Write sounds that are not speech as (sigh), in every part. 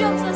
하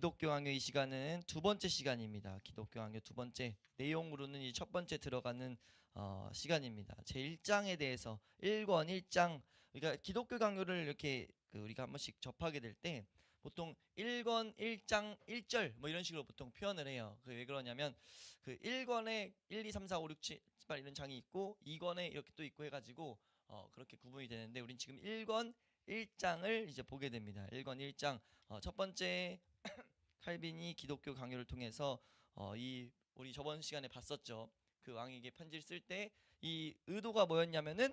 기독교 강요 이 시간은 두 번째 시간입니다. 기독교 강요 두 번째 내용으로는 이 첫 번째 들어가는 어, 시간입니다. 제 1장에 대해서 1권 1장 그러니까 기독교 강요를 이렇게 그 우리가 한 번씩 접하게 될 때 보통 1권 1장 1절 뭐 이런 식으로 보통 표현을 해요. 그 왜 그러냐면 그 1권에 1, 2, 3, 4, 5, 6, 7, 8 이런 장이 있고 2권에 이렇게 또 있고 해 가지고 어, 그렇게 구분이 되는데 우린 지금 1권 1장을 이제 보게 됩니다. 1권 1장 어, 첫 번째 (coughs) 칼빈이 기독교 강요를 통해서 어, 이 우리 저번 시간에 봤었죠. 그 왕에게 편지를 쓸 때 이 의도가 뭐였냐면은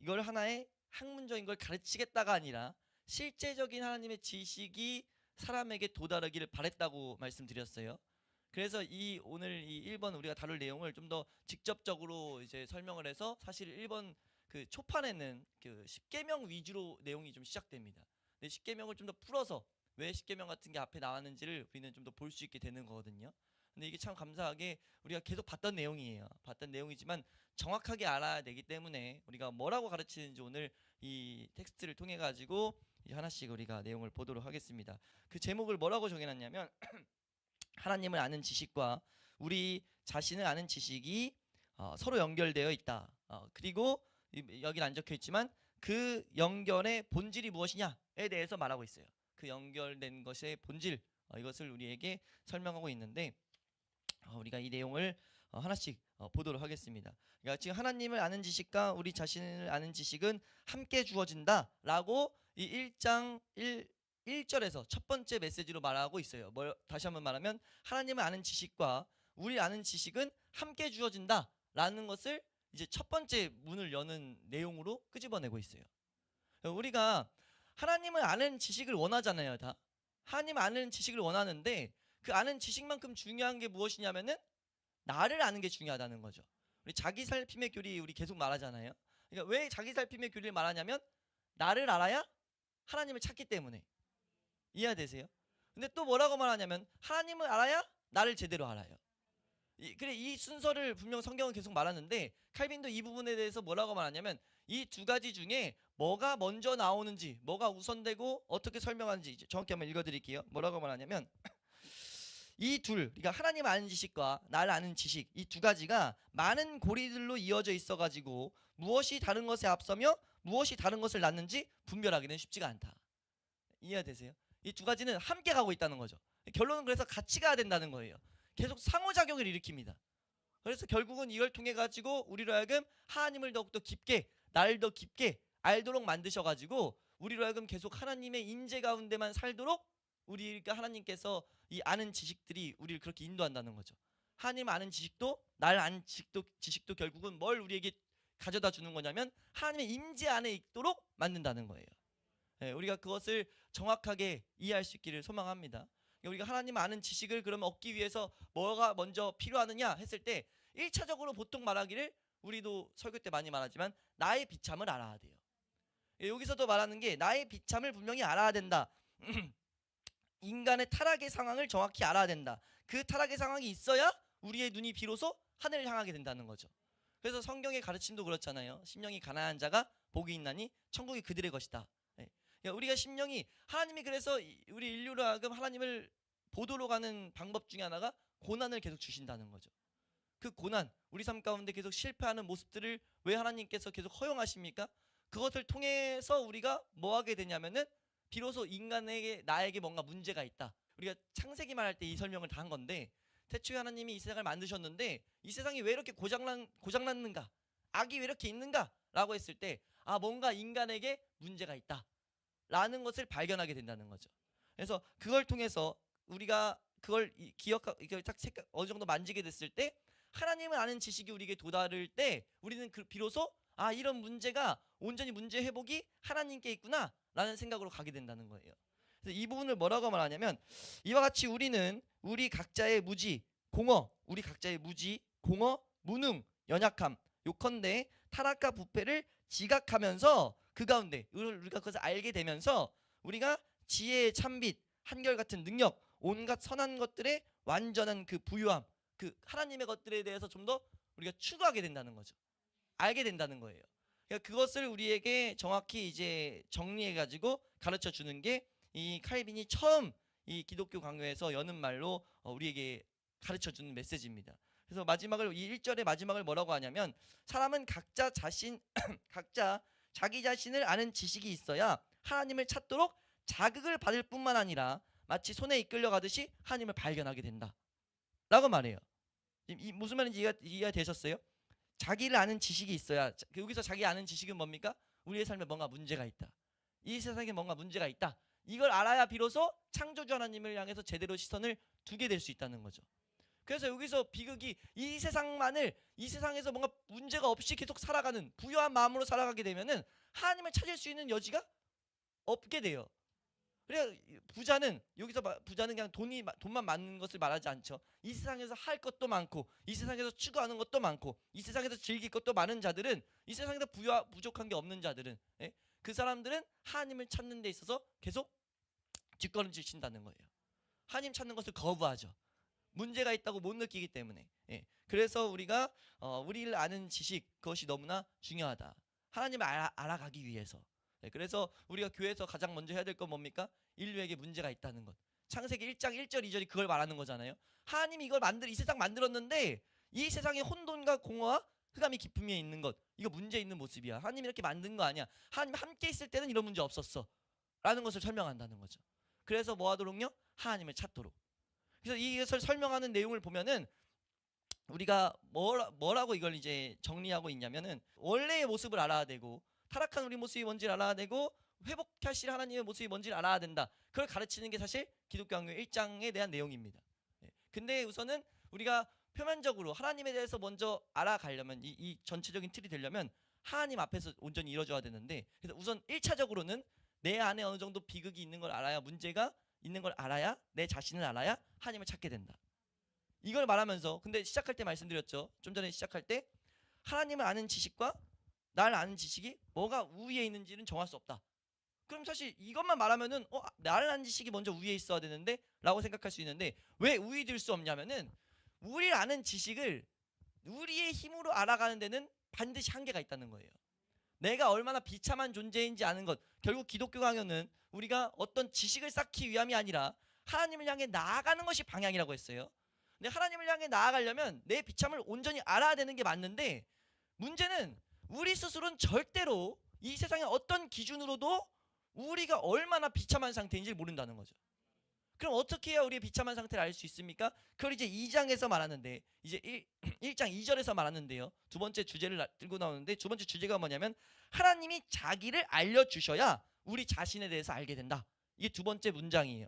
이걸 하나의 학문적인 걸 가르치겠다가 아니라 실제적인 하나님의 지식이 사람에게 도달하기를 바랬다고 말씀드렸어요. 그래서 이 오늘 이 1번 우리가 다룰 내용을 좀 더 직접적으로 이제 설명을 해서 사실 1번 그 초판에는 그 십계명 위주로 내용이 좀 시작됩니다. 근데 십계명을 좀 더 풀어서 왜 십계명 같은 게 앞에 나왔는지를 우리는 좀 더 볼 수 있게 되는 거거든요. 근데 이게 참 감사하게 우리가 계속 봤던 내용이에요. 봤던 내용이지만 정확하게 알아야 되기 때문에 우리가 뭐라고 가르치는지 오늘 이 텍스트를 통해 가지고 하나씩 우리가 내용을 보도록 하겠습니다. 그 제목을 뭐라고 정해놨냐면 (clears throat) 하나님을 아는 지식과 우리 자신을 아는 지식이 어, 서로 연결되어 있다. 어, 그리고 이- 여기는 안 적혀 있지만 그 연결의 본질이 무엇이냐에 대해서 말하고 있어요. 그 연결된 것의 본질 어, 이것을 우리에게 설명하고 있는데 어, 우리가 이 내용을 어, 하나씩 어, 보도록 하겠습니다. 그러니까 지금 하나님을 아는 지식과 우리 자신을 아는 지식은 함께 주어진다라고 이 1장 1 1절에서 첫 번째 메시지로 말하고 있어요. 뭘 다시 한번 말하면 하나님을 아는 지식과 우리 아는 지식은 함께 주어진다라는 것을 이제 첫 번째 문을 여는 내용으로 끄집어내고 있어요. 우리가 하나님을 아는 지식을 원하잖아요, 다. 하나님 아는 지식을 원하는데 그 아는 지식만큼 중요한 게 무엇이냐면은 나를 아는 게 중요하다는 거죠. 우리 자기 살핌의 교리 우리 계속 말하잖아요. 그러니까 왜 자기 살핌의 교리를 말하냐면 나를 알아야 하나님을 찾기 때문에 이해되세요? 근데 또 뭐라고 말하냐면 하나님을 알아야 나를 제대로 알아요. 이, 그래 이 순서를 분명 성경은 계속 말하는데 칼빈도 이 부분에 대해서 뭐라고 말하냐면 이 두 가지 중에 뭐가 먼저 나오는지 뭐가 우선되고 어떻게 설명하는지 이제 정확히 한번 읽어드릴게요. 뭐라고 말하냐면 이 둘, 그러니까 하나님 아는 지식과 나를 아는 지식 이 두 가지가 많은 고리들로 이어져 있어가지고 무엇이 다른 것에 앞서며 무엇이 다른 것을 낳는지 분별하기는 쉽지가 않다. 이해되세요? 이 두 가지는 함께 가고 있다는 거죠. 결론은 그래서 같이 가야 된다는 거예요. 계속 상호작용을 일으킵니다. 그래서 결국은 이걸 통해 가지고 우리로 하여금 하나님을 더욱더 깊게 나를 더 깊게 알도록 만드셔가지고 우리로 하여금 계속 하나님의 임재 가운데만 살도록 우리가 하나님께서 이 아는 지식들이 우리를 그렇게 인도한다는 거죠. 하나님 아는 지식도 날 아는 지식도 지식도 결국은 뭘 우리에게 가져다 주는 거냐면 하나님의 임재 안에 있도록 만든다는 거예요. 예, 우리가 그것을 정확하게 이해할 수 있기를 소망합니다. 우리가 하나님 아는 지식을 그러면 얻기 위해서 뭐가 먼저 필요하느냐 했을 때 1차적으로 보통 말하기를 우리도 설교 때 많이 말하지만 나의 비참을 알아야 돼요. 예, 여기서도 말하는 게 나의 비참을 분명히 알아야 된다. (clears throat) 인간의 타락의 상황을 정확히 알아야 된다. 그 타락의 상황이 있어야 우리의 눈이 비로소 하늘을 향하게 된다는 거죠. 그래서 성경의 가르침도 그렇잖아요. 심령이 가난한 자가 복이 있나니 천국이 그들의 것이다. 예. 그러니까 우리가 심령이 하나님이 그래서 이- 우리 인류로 하여금 하나님을 보도로 가는 방법 중에 하나가 고난을 계속 주신다는 거죠. 그 고난, 우리 삶 가운데 계속 실패하는 모습들을 왜 하나님께서 계속 허용하십니까? 그것을 통해서 우리가 뭐 하게 되냐면은 비로소 인간에게 나에게 뭔가 문제가 있다. 우리가 창세기 말할 때 이 설명을 다 한 건데 태초에 하나님이 이 세상을 만드셨는데 이 세상이 왜 이렇게 고장난 고장났는가? 악이 왜 이렇게 있는가?라고 했을 때 아 뭔가 인간에게 문제가 있다라는 것을 발견하게 된다는 거죠. 그래서 그걸 통해서 우리가 그걸 이- 기억하 이걸 딱 어느 정도 만지게 됐을 때 하나님을 아는 지식이 우리에게 도달을 때 우리는 그 비로소 아 이런 문제가 온전히 문제 회복이 하나님께 있구나라는 생각으로 가게 된다는 거예요. 그래서 이 부분을 뭐라고 말하냐면 이와 같이 우리는 우리 각자의 무지, 공허, 우리 각자의 무지, 공허, 무능, 연약함, 요컨대 타락과 부패를 지각하면서 그 가운데 우리- 우리가 그것을 알게 되면서 우리가 지혜의 참빛, 한결 같은 능력, 온갖 선한 것들의 완전한 그 부유함, 그 하나님의 것들에 대해서 좀 더 우리가 추구하게 된다는 거죠. 알게 된다는 거예요. 그러니까 그것을 우리에게 정확히 이제 정리해 가지고 가르쳐 주는 게 이 칼빈이 처음 이 기독교 강요에서 여는 말로 어, 우리에게 가르쳐 주는 메시지입니다. 그래서 마지막을 이 1절의 마지막을 뭐라고 하냐면 사람은 각자 자신 (clears throat) 각자 자기 자신을 아는 지식이 있어야 하나님을 찾도록 자극을 받을 뿐만 아니라 마치 손에 이끌려 가듯이 하나님을 발견하게 된다. 라고 말해요. 이, 이 무슨 말인지 이해가, 이해가 되셨어요? 자기를 아는 지식이 있어야 자- 여기서 자기 아는 지식은 뭡니까? 우리의 삶에 뭔가 문제가 있다. 이 세상에 뭔가 문제가 있다. 이걸 알아야 비로소 창조주 하나님을 향해서 제대로 시선을 두게 될 수 있다는 거죠. 그래서 여기서 비극이 이 세상만을 이 세상에서 뭔가 문제가 없이 계속 살아가는 부유한 마음으로 살아가게 되면은 하나님을 찾을 수 있는 여지가 없게 돼요. 그래 부자는 여기서 마- 부자는 그냥 돈이 마- 돈만 많은 것을 말하지 않죠. 이 세상에서 할 것도 많고 이 세상에서 추구하는 것도 많고 이 세상에서 즐길 것도 많은 자들은 이 세상에서 부유 부족한 게 없는 자들은 예? 그 사람들은 하나님을 찾는 데 있어서 계속 뒷걸음질 친다는 거예요. 하나님 찾는 것을 거부하죠. 문제가 있다고 못 느끼기 때문에. 예. 그래서 우리가 어, 우리를 아는 지식 그것이 너무나 중요하다. 하나님을 알아, 알아가기 위해서. 예, 그래서 우리가 교회에서 가장 먼저 해야 될 건 뭡니까? 인류에게 문제가 있다는 것. 창세기 1장 1절 2절이 그걸 말하는 거잖아요. 하나님이 이걸 만들 이 세상 만들었는데 이 세상에 혼돈과 공허와 흑암이 깊음에 있는 것. 이거 문제 있는 모습이야. 하나님이 이렇게 만든 거 아니야. 하나님 함께 있을 때는 이런 문제 없었어. 라는 것을 설명한다는 거죠. 그래서 뭐 하도록요? 하나님을 찾도록. 그래서 이것을 설명하는 내용을 보면은 우리가 뭐라, 뭐라고 이걸 이제 정리하고 있냐면은 원래의 모습을 알아야 되고 타락한 우리 모습이 뭔지를 알아야 되고 회복하실 하나님의 모습이 뭔지를 알아야 된다. 그걸 가르치는 게 사실 기독교 강요 1장에 대한 내용입니다. 예. 근데 우선은 우리가 표면적으로 하나님에 대해서 먼저 알아가려면 이, 이 전체적인 틀이 되려면 하나님 앞에서 온전히 이루어져야 되는데 그래서 우선 1차적으로는 내 안에 어느 정도 비극이 있는 걸 알아야 문제가 있는 걸 알아야 내 자신을 알아야 하나님을 찾게 된다. 이걸 말하면서 근데 시작할 때 말씀드렸죠. 좀 전에 시작할 때 하나님을 아는 지식과 날 아는 지식이 뭐가 우위에 있는지는 정할 수 없다. 그럼 사실 이것만 말하면은 어 나를 아는 지식이 먼저 위에 있어야 되는데라고 생각할 수 있는데 왜 우위 될 수 없냐면은 우리를 아는 지식을 우리의 힘으로 알아가는 데는 반드시 한계가 있다는 거예요. 내가 얼마나 비참한 존재인지 아는 것. 결국 기독교 강요는 우리가 어떤 지식을 쌓기 위함이 아니라 하나님을 향해 나아가는 것이 방향이라고 했어요. 근데 하나님을 향해 나아가려면 내 비참을 온전히 알아야 되는 게 맞는데 문제는 우리 스스로는 절대로 이 세상의 어떤 기준으로도 우리가 얼마나 비참한 상태인지 모른다는 거죠. 그럼 어떻게 해야 우리의 비참한 상태를 알 수 있습니까? 그걸 이제 2장에서 말하는데 이제 1, 1장 2절에서 말하는데요. 두 번째 주제를 나- 들고 나오는데 두 번째 주제가 뭐냐면 하나님이 자기를 알려 주셔야 우리 자신에 대해서 알게 된다. 이게 두 번째 문장이에요.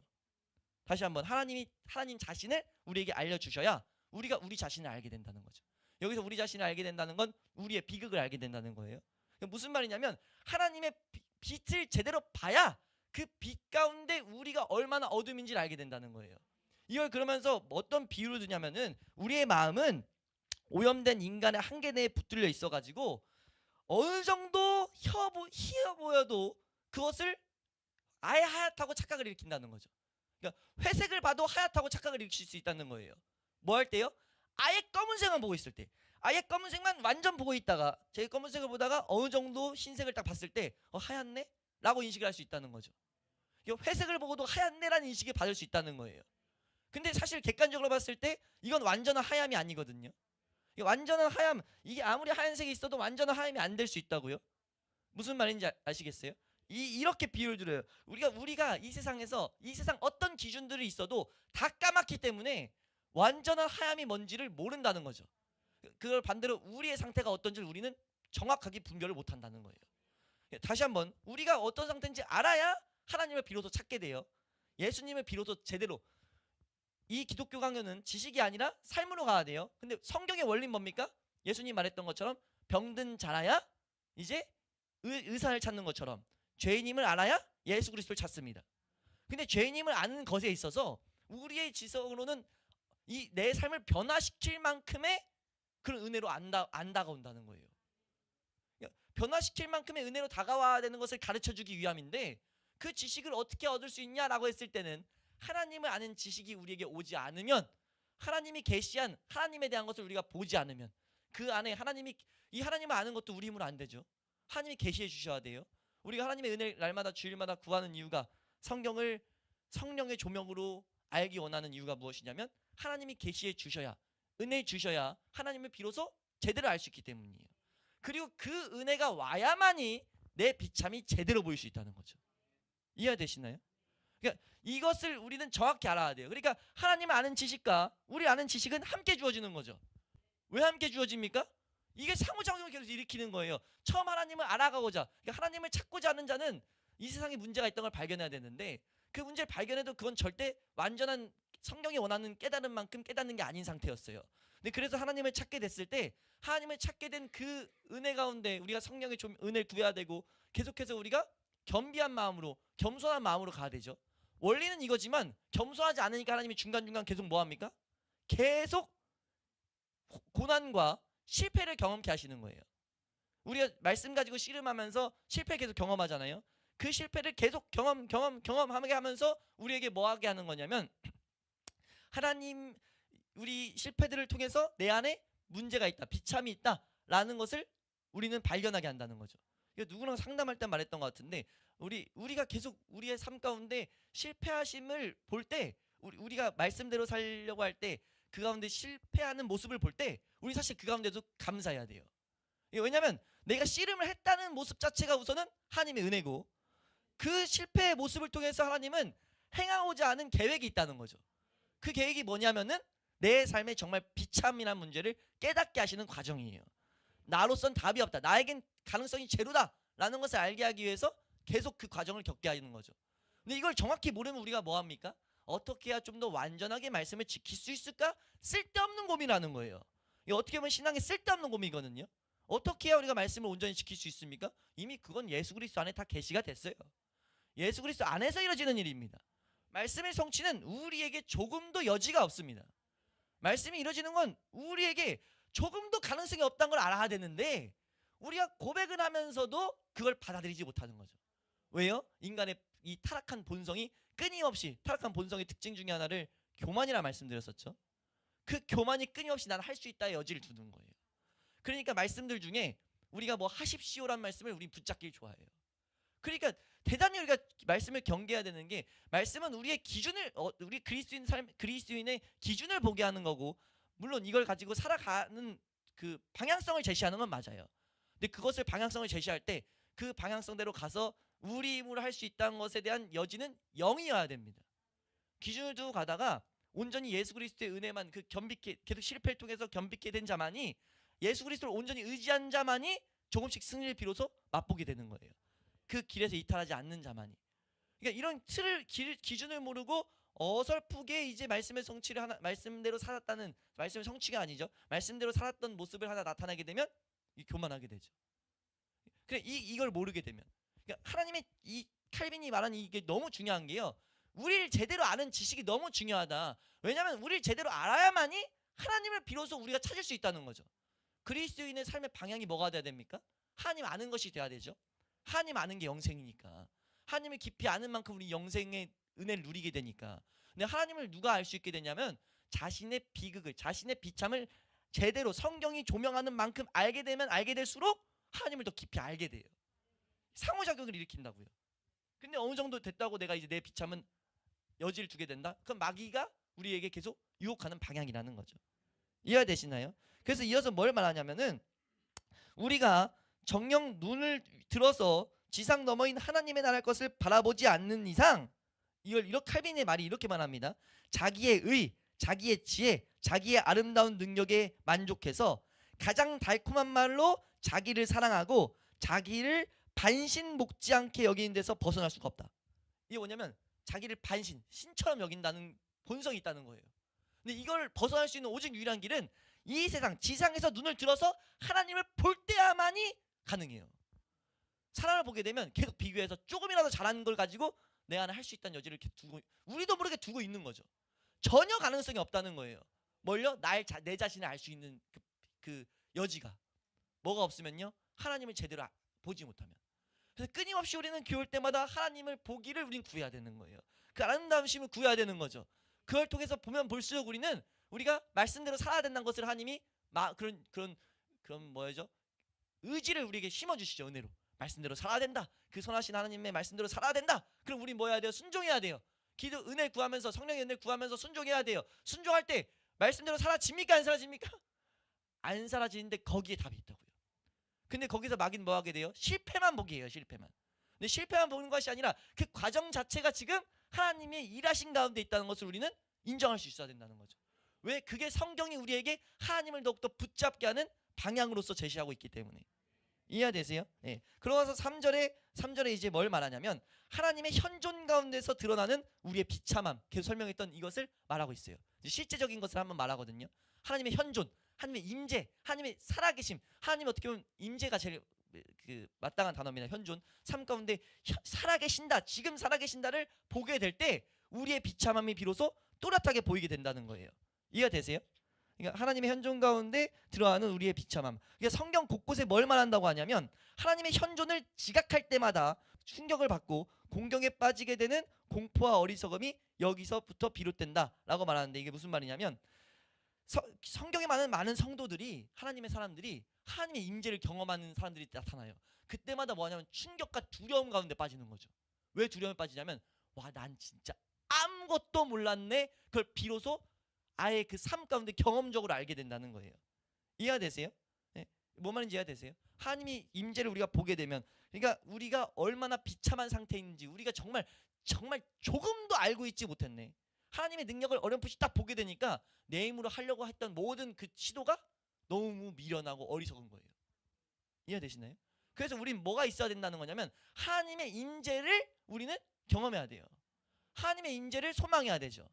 다시 한번 하나님이 하나님 자신을 우리에게 알려 주셔야 우리가 우리 자신을 알게 된다는 거죠. 여기서 우리 자신을 알게 된다는 건 우리의 비극을 알게 된다는 거예요. 그게 무슨 말이냐면 하나님의 비- 빛을 제대로 봐야 그 빛 가운데 우리가 얼마나 어둠인지를 알게 된다는 거예요. 이걸 그러면서 어떤 비유를 드냐면은 우리의 마음은 오염된 인간의 한계 내에 붙들려 있어 가지고 어느 정도 혀보, 희어 보여도 그것을 아예 하얗다고 착각을 일으킨다는 거죠. 그러니까 회색을 봐도 하얗다고 착각을 일으킬 수 있다는 거예요. 뭐 할 때요? 아예 검은색만 보고 있을 때. 아예 검은색만 완전 보고 있다가 제 검은색을 보다가 어느 정도 흰색을 딱 봤을 때 어, 하얗네? 라고 인식을 할 수 있다는 거죠. 회색을 보고도 하얗네라는 인식을 받을 수 있다는 거예요. 근데 사실 객관적으로 봤을 때 이건 완전한 하얀이 아니거든요. 이 완전한 하얀 이게 아무리 하얀색이 있어도 완전한 하얀이 안 될 수 있다고요? 무슨 말인지 아- 아시겠어요? 이 이렇게 비유를 들어요. 우리가 우리가 이 세상에서 이 세상 어떤 기준들이 있어도 다 까맣기 때문에 완전한 하얀이 뭔지를 모른다는 거죠. 그- 그걸 반대로 우리의 상태가 어떤지를 우리는 정확하게 분별을 못 한다는 거예요. 예, 다시 한번 우리가 어떤 상태인지 알아야 하나님을 비로소 찾게 돼요. 예수님을 비로소 제대로 이 기독교 강요는 지식이 아니라 삶으로 가야 돼요. 근데 성경의 원리는 뭡니까? 예수님 말했던 것처럼 병든 자라야 이제 의, 의사를 찾는 것처럼 죄인임을 알아야 예수 그리스도를 찾습니다. 근데 죄인임을 아는 것에 있어서 우리의 지성으로는 이 내 삶을 변화시킬 만큼의 그런 은혜로 안, 다, 안 다가온다는 거예요. 그러니까 변화시킬 만큼의 은혜로 다가와야 되는 것을 가르쳐 주기 위함인데 그 지식을 어떻게 얻을 수 있냐라고 했을 때는 하나님을 아는 지식이 우리에게 오지 않으면 하나님이 계시한 하나님에 대한 것을 우리가 보지 않으면 그 안에 하나님이 이 하나님을 아는 것도 우리 힘으로 안 되죠. 하나님이 계시해 주셔야 돼요. 우리가 하나님의 은혜를 날마다 주일마다 구하는 이유가 성경을 성령의 조명으로 알기 원하는 이유가 무엇이냐면 하나님이 계시해 주셔야 은혜 주셔야 하나님을 비로소 제대로 알 수 있기 때문이에요. 그리고 그 은혜가 와야만이 내 비참이 제대로 보일 수 있다는 거죠. 이해되시나요? 그러니까 이것을 우리는 정확히 알아야 돼요. 그러니까 하나님을 아는 지식과 우리 아는 지식은 함께 주어지는 거죠. 왜 함께 주어집니까? 이게 상호작용을 계속 일으키는 거예요. 처음 하나님을 알아가고자, 그러니까 하나님을 찾고자 하는 자는 이 세상에 문제가 있다는 걸 발견해야 되는데 그 문제를 발견해도 그건 절대 완전한 성경이 원하는 깨달은 만큼 깨닫는 게 아닌 상태였어요. 근데 그래서 하나님을 찾게 됐을 때 하나님을 찾게 된 그 은혜 가운데 우리가 성령의 좀 은혜를 구해야 되고 계속해서 우리가 겸비한 마음으로 겸손한 마음으로 가야 되죠. 원리는 이거지만 겸손하지 않으니까 하나님이 중간중간 계속 뭐 합니까? 계속 고- 고난과 실패를 경험케 하시는 거예요. 우리가 말씀 가지고 씨름하면서 실패 계속 경험하잖아요. 그 실패를 계속 경험 경험 경험하게 하면서 우리에게 뭐 하게 하는 거냐면 하나님 우리 실패들을 통해서 내 안에 문제가 있다, 비참이 있다라는 것을 우리는 발견하게 한다는 거죠. 이거 누구랑 상담할 때 말했던 것 같은데 우리 우리가 계속 우리의 삶 가운데 실패하심을 볼 때 우리 우리가 말씀대로 살려고 할 때 그 가운데 실패하는 모습을 볼 때 우리 사실 그 가운데도 감사해야 돼요. 왜냐하면 내가 씨름을 했다는 모습 자체가 우선은 하나님의 은혜고 그 실패의 모습을 통해서 하나님은 행하고자 하는 계획이 있다는 거죠. 그 계획이 뭐냐면은 내 삶에 정말 비참이란 문제를 깨닫게 하시는 과정이에요. 나로선 답이 없다. 나에겐 가능성이 제로다 라는 것을 알게 하기 위해서 계속 그 과정을 겪게 하는 거죠. 근데 이걸 정확히 모르면 우리가 뭐 합니까? 어떻게 해야 좀 더 완전하게 말씀을 지킬 수 있을까? 쓸데없는 고민하는 거예요. 이 어떻게 보면 신앙의 쓸데없는 고민이거든요. 어떻게 해야 우리가 말씀을 온전히 지킬 수 있습니까? 이미 그건 예수 그리스도 안에 다 계시가 됐어요. 예수 그리스도 안에서 이루어지는 일입니다. 말씀의 성취는 우리에게 조금도 여지가 없습니다. 말씀이 이루어지는 건 우리에게 조금도 가능성이 없다는 걸 알아야 되는데 우리가 고백을 하면서도 그걸 받아들이지 못하는 거죠. 왜요? 인간의 이 타락한 본성이 끊임없이 타락한 본성의 특징 중에 하나를 교만이라 말씀드렸었죠. 그 교만이 끊임없이 난할수 있다의 여지를 두는 거예요. 그러니까 말씀들 중에 우리가 뭐 하십시오란 말씀을 우리 붙잡기 좋아해요. 그러니까 대단히 우리가 말씀을 경계해야 되는 게 말씀은 우리의 기준을 어, 우리 그리스도인 삶 그리스도인의 기준을 보게 하는 거고 물론 이걸 가지고 살아가는 그 방향성을 제시하는 건 맞아요. 근데 그것을 방향성을 제시할 때 그 방향성대로 가서 우리 힘으로 할 수 있다는 것에 대한 여지는 0이어야 됩니다. 기준을 두고 가다가 온전히 예수 그리스도의 은혜만 그 겸비케 계속 실패를 통해서 겸비케 된 자만이 예수 그리스도를 온전히 의지한 자만이 조금씩 승리를 비로소 맛보게 되는 거예요. 그 길에서 이탈하지 않는 자만이. 그러니까 이런 틀을 길, 기준을 모르고 어설프게 이제 말씀의 성취를 하나 말씀대로 살았다는 말씀의 성취가 아니죠. 말씀대로 살았던 모습을 하나 나타나게 되면 이 교만하게 되죠. 그래 이 이걸 모르게 되면 그러니까 하나님의 이 칼빈이 말한 이게 너무 중요한 게요. 우리를 제대로 아는 지식이 너무 중요하다. 왜냐하면 우리를 제대로 알아야만이 하나님을 비로소 우리가 찾을 수 있다는 거죠. 그리스도인의 삶의 방향이 뭐가 돼야 됩니까? 하나님 아는 것이 돼야 되죠. 하나님 아는 게 영생이니까. 하나님을 깊이 아는 만큼 우리 영생의 은혜를 누리게 되니까. 근데 하나님을 누가 알 수 있게 되냐면 자신의 비극을, 자신의 비참을 제대로 성경이 조명하는 만큼 알게 되면 알게 될수록 하나님을 더 깊이 알게 돼요. 상호작용을 일으킨다고요. 근데 어느 정도 됐다고 내가 이제 내 비참은 여지를 두게 된다? 그럼 마귀가 우리에게 계속 유혹하는 방향이라는 거죠. 이해가 되시나요? 그래서 이어서 뭘 말하냐면은 우리가 정령 눈을 들어서 지상 너머인 하나님의 나라의 것을 바라보지 않는 이상 이걸 이렇게 칼빈의 말이 이렇게 말합니다. 자기의 의, 자기의 지혜, 자기의 아름다운 능력에 만족해서 가장 달콤한 말로 자기를 사랑하고 자기를 반신 목지 않게 여기는 데서 벗어날 수가 없다. 이게 뭐냐면 자기를 반신, 신처럼 여긴다는 본성이 있다는 거예요. 근데 이걸 벗어날 수 있는 오직 유일한 길은 이 세상 지상에서 눈을 들어서 하나님을 볼 때야만이 가능해요. 사람을 보게 되면 계속 비교해서 조금이라도 잘하는 걸 가지고 내 안에 할 수 있다는 여지를 이렇게 두고 우리도 모르게 두고 있는 거죠. 전혀 가능성이 없다는 거예요. 뭘요? 날 자, 내 자신을 알 수 있는 그, 그 여지가 뭐가 없으면요 하나님을 제대로 아- 보지 못하면 그래서 끊임없이 우리는 교회 때마다 하나님을 보기를 우린 구해야 되는 거예요. 그 아름다우심을 구해야 되는 거죠. 그걸 통해서 보면 볼수록 우리는 우리가 말씀대로 살아야 된다는 것을 하나님이 마, 그런 그런 그런 뭐죠? 의지를 우리에게 심어 주시죠 은혜로. 말씀대로 살아야 된다. 그 선하신 하나님의 말씀대로 살아야 된다. 그럼 우리 뭐 해야 돼요? 순종해야 돼요. 기도 은혜 구하면서 성령의 은혜 구하면서 순종해야 돼요. 순종할 때 말씀대로 사라집니까 안 사라집니까? (laughs) 안 사라지는데 거기에 답이 있다고요. 근데 거기서 마귀는 뭐 하게 돼요? 실패만 보게 해요. 실패만. 근데 실패만 보는 것이 아니라 그 과정 자체가 지금 하나님의 일하신 가운데 있다는 것을 우리는 인정할 수 있어야 된다는 거죠. 왜? 그게 성경이 우리에게 하나님을 더욱더 붙잡게 하는 방향으로서 제시하고 있기 때문에. 이해되세요? 예. 그러면서 3절에 3절에 이제 뭘 말하냐면 하나님의 현존 가운데서 드러나는 우리의 비참함. 계속 설명했던 이것을 말하고 있어요. 실제적인 것을 한번 말하거든요. 하나님의 현존, 하나님의 임재, 하나님의 살아계심. 하나님 어떻게 보면 임재가 제일 그 마땅한 단어입니다. 현존. 삶 가운데 현- 살아계신다. 지금 살아계신다를 보게 될 때 우리의 비참함이 비로소 또렷하게 보이게 된다는 거예요. 이해가 되세요? 그러니까 하나님의 현존 가운데 들어가는 우리의 비참함. 그러니까 성경 곳곳에 뭘 말한다고 하냐면 하나님의 현존을 지각할 때마다 충격을 받고 공경에 빠지게 되는 공포와 어리석음이 여기서부터 비롯된다라고 말하는데 이게 무슨 말이냐면 서- 성경에 많은 많은 성도들이 하나님의 사람들이 하나님의 임재를 경험하는 사람들이 나타나요. 그때마다 뭐냐면 충격과 두려움 가운데 빠지는 거죠. 왜 두려움에 빠지냐면 와 난 진짜 아무것도 몰랐네. 그걸 비로소 아예 그 삶 가운데 경험적으로 알게 된다는 거예요. 이해가 되세요? 네? 뭐 말인지 이해가 되세요? 하나님이 임재를 우리가 보게 되면 그러니까 우리가 얼마나 비참한 상태인지 우리가 정말 정말 조금도 알고 있지 못했네. 하나님의 능력을 어렴풋이 딱 보게 되니까 내 힘으로 하려고 했던 모든 그 시도가 너무 미련하고 어리석은 거예요. 이해되시나요? 그래서 우린 뭐가 있어야 된다는 거냐면 하나님의 임재를 우리는 경험해야 돼요. 하나님의 임재를 소망해야 되죠.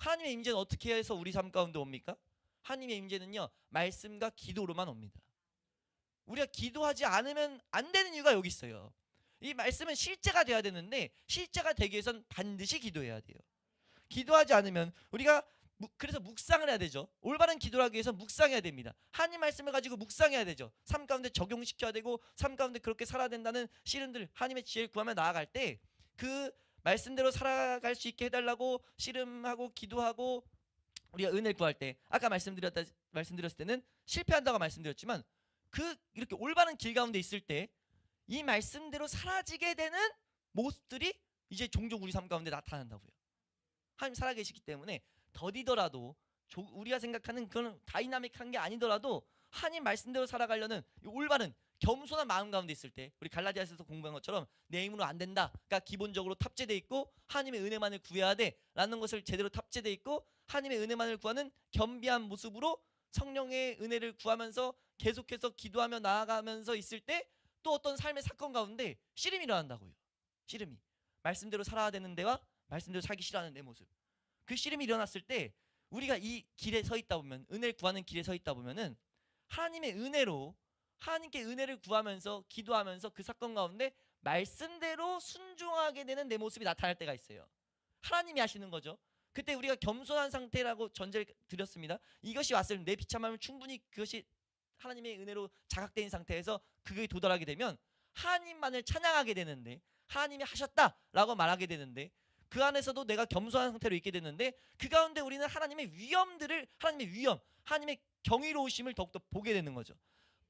하나님의 임재는 어떻게 해서 우리 삶 가운데 옵니까? 하나님의 임재는요 말씀과 기도로만 옵니다. 우리가 기도하지 않으면 안 되는 이유가 여기 있어요. 이 말씀은 실제가 돼야 되는데 실제가 되기 위해선 반드시 기도해야 돼요. 기도하지 않으면 우리가 묵- 그래서 묵상을 해야 되죠. 올바른 기도를 하기 위해서 묵상해야 됩니다. 하나님 말씀을 가지고 묵상해야 되죠. 삶 가운데 적용시켜야 되고 삶 가운데 그렇게 살아야 된다는 씨름들 하나님의 지혜를 구하며 나아갈 때 그 말씀대로 살아갈 수 있게 해달라고 씨름하고 기도하고 우리가 은혜를 구할 때 아까 말씀드렸다 말씀드렸을 때는 실패한다고 말씀드렸지만 그 이렇게 올바른 길 가운데 있을 때 이 말씀대로 사라지게 되는 모습들이 이제 종종 우리 삶 가운데 나타난다고요. 하나님 살아계시기 때문에 더디더라도 조- 우리가 생각하는 그런 다이나믹한 게 아니더라도 하나님 말씀대로 살아가려는 이 올바른 겸손한 마음 가운데 있을 때 우리 갈라디아서에서 공부한 것처럼 내 힘으로 안 된다가 기본적으로 탑재돼 있고 하나님의 은혜만을 구해야 돼라는 것을 제대로 탑재돼 있고 하나님의 은혜만을 구하는 겸비한 모습으로 성령의 은혜를 구하면서 계속해서 기도하며 나아가면서 있을 때 또 어떤 삶의 사건 가운데 씨름이 일어난다고요. 씨름이 말씀대로 살아야 되는 데와 말씀대로 살기 싫어하는 내 모습. 그 씨름이 일어났을 때 우리가 이 길에 서 있다 보면 은혜를 구하는 길에 서 있다 보면은 하나님의 은혜로 하나님께 은혜를 구하면서 기도하면서 그 사건 가운데 말씀대로 순종하게 되는 내 모습이 나타날 때가 있어요. 하나님이 하시는 거죠. 그때 우리가 겸손한 상태라고 전제를 드렸습니다. 이것이 왔을 때 내 비참함을 충분히 그것이 하나님의 은혜로 자각된 상태에서 그게 도달하게 되면 하나님만을 찬양하게 되는데 하나님이 하셨다라고 말하게 되는데 그 안에서도 내가 겸손한 상태로 있게 되는데 그 가운데 우리는 하나님의 위엄들을 하나님의 위엄, 하나님의 경이로우심을 더욱더 보게 되는 거죠.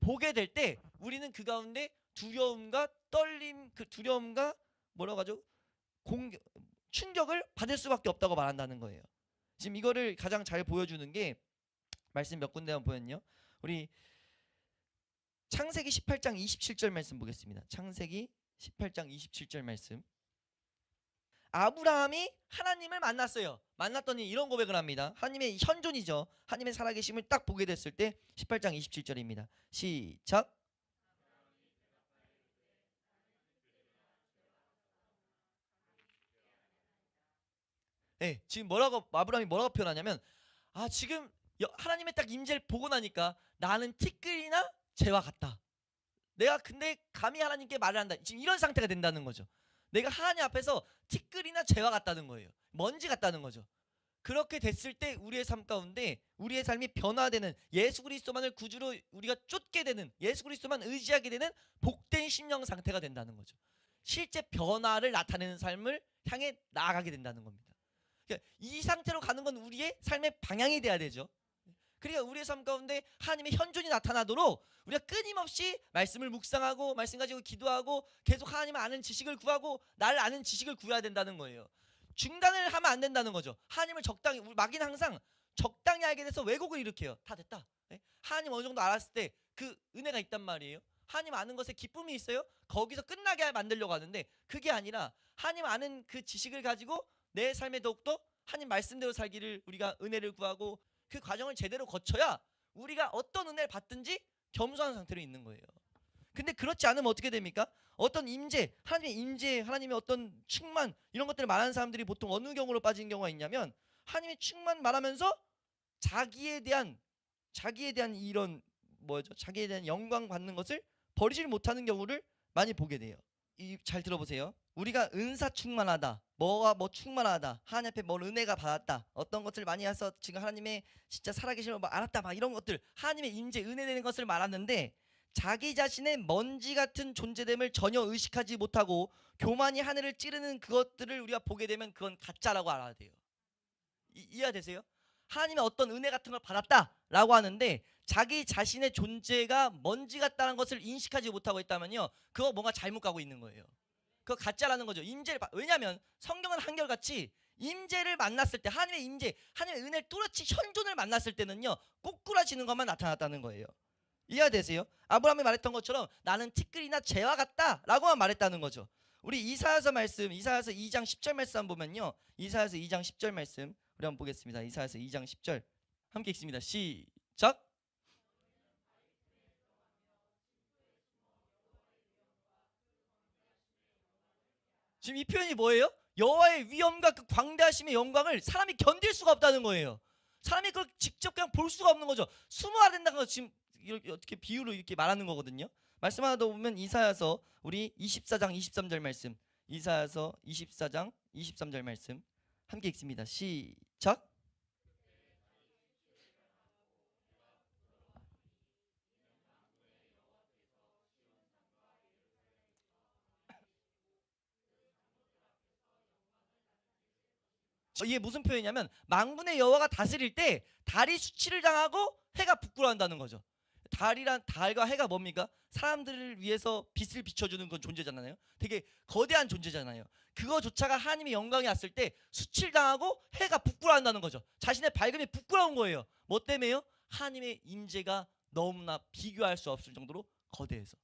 보게 될 때 우리는 그 가운데 두려움과 떨림, 그 두려움과 뭐라고 하죠? 공 충격을 받을 수밖에 없다고 말한다는 거예요. 지금 이거를 가장 잘 보여주는 게 말씀 몇 군데만 보면요. 우리 창세기 18장 27절 말씀 보겠습니다. 창세기 18장 27절 말씀. 아브라함이 하나님을 만났어요. 만났더니 이런 고백을 합니다. 하나님의 현존이죠. 하나님의 살아계심을 딱 보게 됐을 때 18장 27절입니다. 시작. 네, 지금 뭐라고 아브라함이 뭐라고 표현하냐면 아 지금 여- 하나님의 딱 임재를 보고 나니까 나는 티끌이나 재와 같다. 내가 근데 감히 하나님께 말을 한다. 지금 이런 상태가 된다는 거죠. 내가 하나님 앞에서 티 끌이나 재와 같다는 거예요. 먼지 같다는 거죠. 그렇게 됐을 때 우리의 삶 가운데 우리의 삶이 변화되는 예수 그리스도만을 구주로 우리가 쫓게 되는 예수 그리스도만 의지하게 되는 복된 심령 상태가 된다는 거죠. 실제 변화를 나타내는 삶을 향해 나아가게 된다는 겁니다. 그러니까 이 상태로 가는 건 우리의 삶의 방향이 돼야 되죠. 그러니까 우리의 삶 가운데 하나님의 현존이 나타나도록 우리가 끊임없이 말씀을 묵상하고 말씀 가지고 기도하고 계속 하나님을 아는 지식을 구하고 나를 아는 지식을 구해야 된다는 거예요. 중단을 하면 안 된다는 거죠. 하나님을 적당히 우리 마귀는 항상 적당히 알게 돼서 왜곡을 일으켜요. 다 됐다. 네? 하나님 어느 정도 알았을 때 그 은혜가 있단 말이에요. 하나님 아는 것에 기쁨이 있어요. 거기서 끝나게 만들려고 하는데 그게 아니라 하나님 아는 그 지식을 가지고 내 삶에 더욱더 하나님 말씀대로 살기를 우리가 은혜를 구하고 그 과정을 제대로 거쳐야 우리가 어떤 은혜를 받든지 겸손한 상태로 있는 거예요. 근데 그렇지 않으면 어떻게 됩니까? 어떤 임재, 하나님의 임재, 하나님의 어떤 충만 이런 것들을 말하는 사람들이 보통 어느 경우로 빠진 경우가 있냐면 하나님의 충만 말하면서 자기에 대한 자기에 대한 이런 뭐죠? 자기에 대한 영광 받는 것을 버리질 못하는 경우를 많이 보게 돼요. 이 잘 들어보세요. 우리가 은사 충만하다, 뭐가 뭐 충만하다, 하나님 앞에 뭘 은혜가 받았다, 어떤 것을 많이 해서 지금 하나님의 진짜 살아계심을 뭐 알았다, 막 이런 것들 하나님의 임재, 은혜 되는 것을 말하는데 자기 자신의 먼지 같은 존재됨을 전혀 의식하지 못하고 교만이 하늘을 찌르는 그것들을 우리가 보게 되면 그건 가짜라고 알아야 돼요. 이, 이해되세요? 하나님의 어떤 은혜 같은 걸 받았다라고 하는데 자기 자신의 존재가 먼지 같다는 것을 인식하지 못하고 있다면요, 그거 뭔가 잘못 가고 있는 거예요. 그거 가짜라는 거죠. 임재를 받- 왜냐하면 성경은 한결같이 임재를 만났을 때 하나님의 임재, 하나님의 은혜를 뚜렷이 현존을 만났을 때는요, 꼬꾸라지는 것만 나타났다는 거예요. 이해되세요? 아브라함이 말했던 것처럼 나는 티끌이나 재와 같다라고만 말했다는 거죠. 우리 이사야서 말씀, 이사야서 2장 10절 말씀 보면요, 이사야서 2장 10절 말씀 우리 한번 보겠습니다. 이사야서 2장 10절 함께 읽습니다. 시작. 지금 이 표현이 뭐예요? 여호와의 위엄과 그 광대하심의 영광을 사람이 견딜 수가 없다는 거예요. 사람이 그걸 직접 그냥 볼 수가 없는 거죠. 숨어야 된다는 거 지금 이렇게 어떻게 비유로 이렇게 말하는 거거든요. 말씀 하나 더 보면 이사야서 우리 24장 23절 말씀. 이사야서 24장 23절 말씀. 함께 읽습니다. 시작. 이게 무슨 표현이냐면 망군의 여호와가 다스릴 때 달이 수치를 당하고 해가 부끄러워한다는 거죠. 달이란 달과 해가 뭡니까? 사람들을 위해서 빛을 비춰주는 그런 존재잖아요. 되게 거대한 존재잖아요. 그거조차가 하나님의 영광이 왔을 때 수치를 당하고 해가 부끄러워한다는 거죠. 자신의 밝음이 부끄러운 거예요. 뭐 때문에요? 하나님의 임재가 너무나 비교할 수 없을 정도로 거대해서.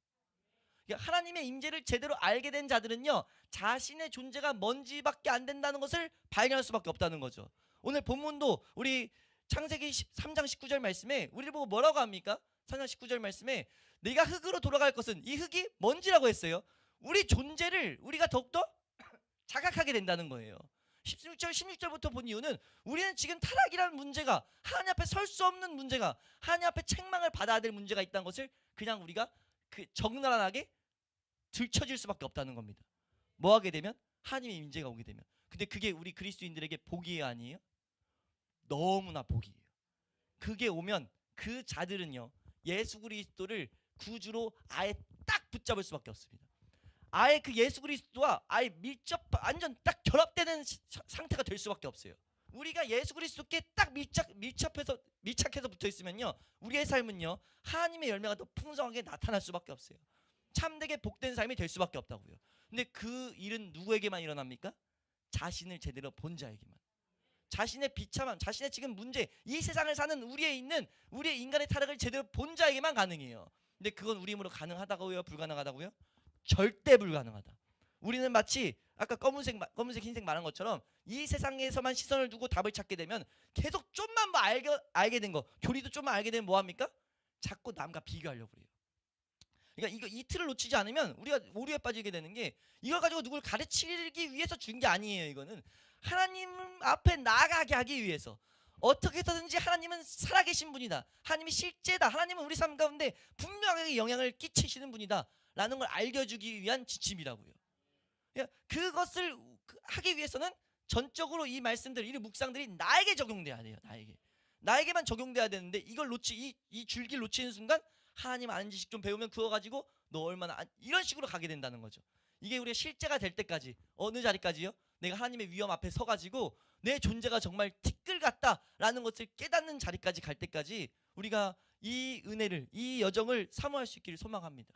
그러니까 하나님의 임재를 제대로 알게 된 자들은요 자신의 존재가 뭔지밖에 안 된다는 것을 발견할 수밖에 없다는 거죠. 오늘 본문도 우리 창세기 3장 19절 말씀에 우리를 보고 뭐라고 합니까? 3장 19절 말씀에 내가 흙으로 돌아갈 것은 이 흙이 뭔지라고 했어요. 우리 존재를 우리가 더욱더 자각하게 된다는 거예요. 16절 16절부터 본 이유는 우리는 지금 타락이라는 문제가 하나님 앞에 설 수 없는 문제가 하나님 앞에 책망을 받아야 될 문제가 있다는 것을 그냥 우리가 그 적나라하게 들춰질 수밖에 없다는 겁니다. 뭐 하게 되면 하나님의 임재가 오게 되면 근데 그게 우리 그리스도인들에게 복이에요 아니에요? 너무나 복이에요. 그게 오면 그 자들은요 예수 그리스도를 구주로 아예 딱 붙잡을 수밖에 없습니다. 아예 그 예수 그리스도와 아예 밀접 완전 딱 결합되는 시- 상태가 될 수밖에 없어요. 우리가 예수 그리스도께 딱 밀착 밀착해서 밀착해서 붙어 있으면요 우리의 삶은요 하나님의 열매가 더 풍성하게 나타날 수밖에 없어요. 참되게 복된 삶이 될 수밖에 없다고요. 근데 그 일은 누구에게만 일어납니까? 자신을 제대로 본 자에게만. 자신의 비참함, 자신의 지금 문제, 이 세상을 사는 우리에 있는 우리의 인간의 타락을 제대로 본 자에게만 가능해요. 근데 그건 우리 힘으로 가능하다고요? 불가능하다고요? 절대 불가능하다. 우리는 마치 아까 검은색, 마- 검은색, 흰색 말한 것처럼 이 세상에서만 시선을 두고 답을 찾게 되면 계속 좀만 뭐 알게, 알게 된 거, 교리도 좀만 알게 되면 뭐 합니까? 자꾸 남과 비교하려고 그래요. 그러니까 이거 이 틀을 놓치지 않으면 우리가 오류에 빠지게 되는 게 이걸 가지고 누굴 가르치기 위해서 준 게 아니에요. 이거는 하나님 앞에 나가게 하기 위해서 어떻게 해서든지 하나님은 살아계신 분이다. 하나님이 실제다. 하나님은 우리 삶 가운데 분명하게 영향을 끼치시는 분이다. 라는 걸 알려주기 위한 지침이라고요. 그러니까 그것을 하기 위해서는 전적으로 이 말씀들, 이 묵상들이 나에게 적용돼야 돼요. 나에게. 나에게만 적용돼야 되는데 이걸 놓치 이, 이 줄기를 놓치는 순간 하나님 아는 지식 좀 배우면 그거 가지고 너 얼마나 안- 이런 식으로 가게 된다는 거죠. 이게 우리가 실제가 될 때까지 어느 자리까지요? 내가 하나님의 위험 앞에 서 가지고 내 존재가 정말 티끌 같다라는 것을 깨닫는 자리까지 갈 때까지 우리가 이 은혜를 이 여정을 사모할 수 있기를 소망합니다.